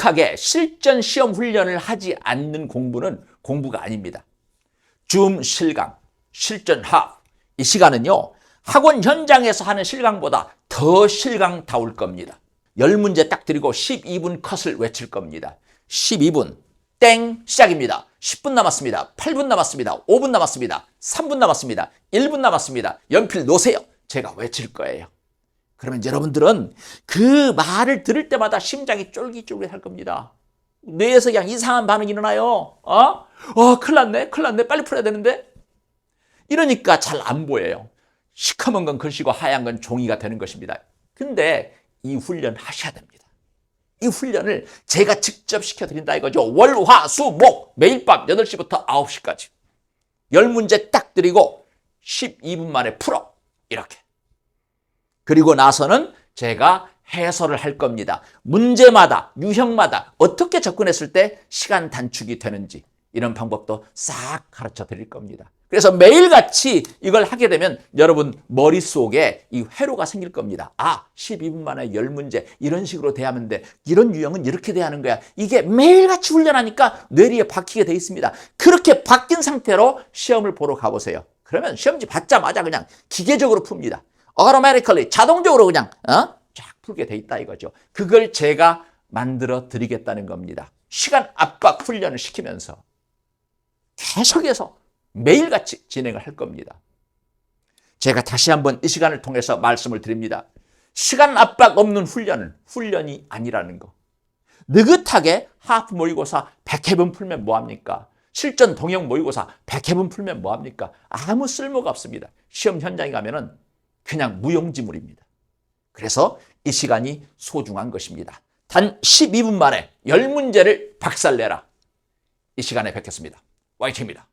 완벽하게 실전 시험 훈련을 하지 않는 공부는 공부가 아닙니다. 줌 실강, 실전 합. 이 시간은요, 학원 현장에서 하는 실강보다 더 실강다울 겁니다. 10문제 딱 드리고 12분 컷을 외칠 겁니다. 12분, 땡, 시작입니다. 10분 남았습니다. 8분 남았습니다. 5분 남았습니다. 3분 남았습니다. 1분 남았습니다. 연필 놓으세요. 제가 외칠 거예요. 그러면 여러분들은 그 말을 들을 때마다 심장이 쫄깃쫄깃 할 겁니다. 뇌에서 그냥 이상한 반응이 일어나요. 어? 어, 큰일 났네. 큰일 났네. 빨리 풀어야 되는데. 이러니까 잘 안 보여요. 시커먼 건 글씨고 하얀 건 종이가 되는 것입니다. 근데 이 훈련 하셔야 됩니다. 이 훈련을 제가 직접 시켜드린다 이거죠. 월, 화, 수, 목 매일 밤 8시부터 9시까지. 10문제 딱 드리고 12분 만에 풀어. 이렇게. 그리고 나서는 제가 해설을 할 겁니다. 문제마다, 유형마다 어떻게 접근했을 때 시간 단축이 되는지 이런 방법도 싹 가르쳐 드릴 겁니다. 그래서 매일같이 이걸 하게 되면 여러분 머릿속에 이 회로가 생길 겁니다. 아, 12분 만에 10문제 이런 식으로 대하면 돼. 이런 유형은 이렇게 대하는 거야. 이게 매일같이 훈련하니까 뇌리에 박히게 돼 있습니다. 그렇게 바뀐 상태로 시험을 보러 가보세요. 그러면 시험지 받자마자 그냥 기계적으로 풉니다. Automatically 자동적으로 그냥 어? 쫙 풀게 돼 있다 이거죠. 그걸 제가 만들어 드리겠다는 겁니다. 시간 압박 훈련을 시키면서 계속해서 매일같이 진행을 할 겁니다. 제가 다시 한번 이 시간을 통해서 말씀을 드립니다. 시간 압박 없는 훈련은 훈련이 아니라는 거. 느긋하게 하프 모의고사 100회분 풀면 뭐합니까? 실전 동영 모의고사 100회분 풀면 뭐합니까? 아무 쓸모가 없습니다. 시험 현장에 가면 은 그냥 무용지물입니다. 그래서 이 시간이 소중한 것입니다. 단 12분 만에 10문제를 박살내라. 이 시간에 뵙겠습니다. 화이팅입니다.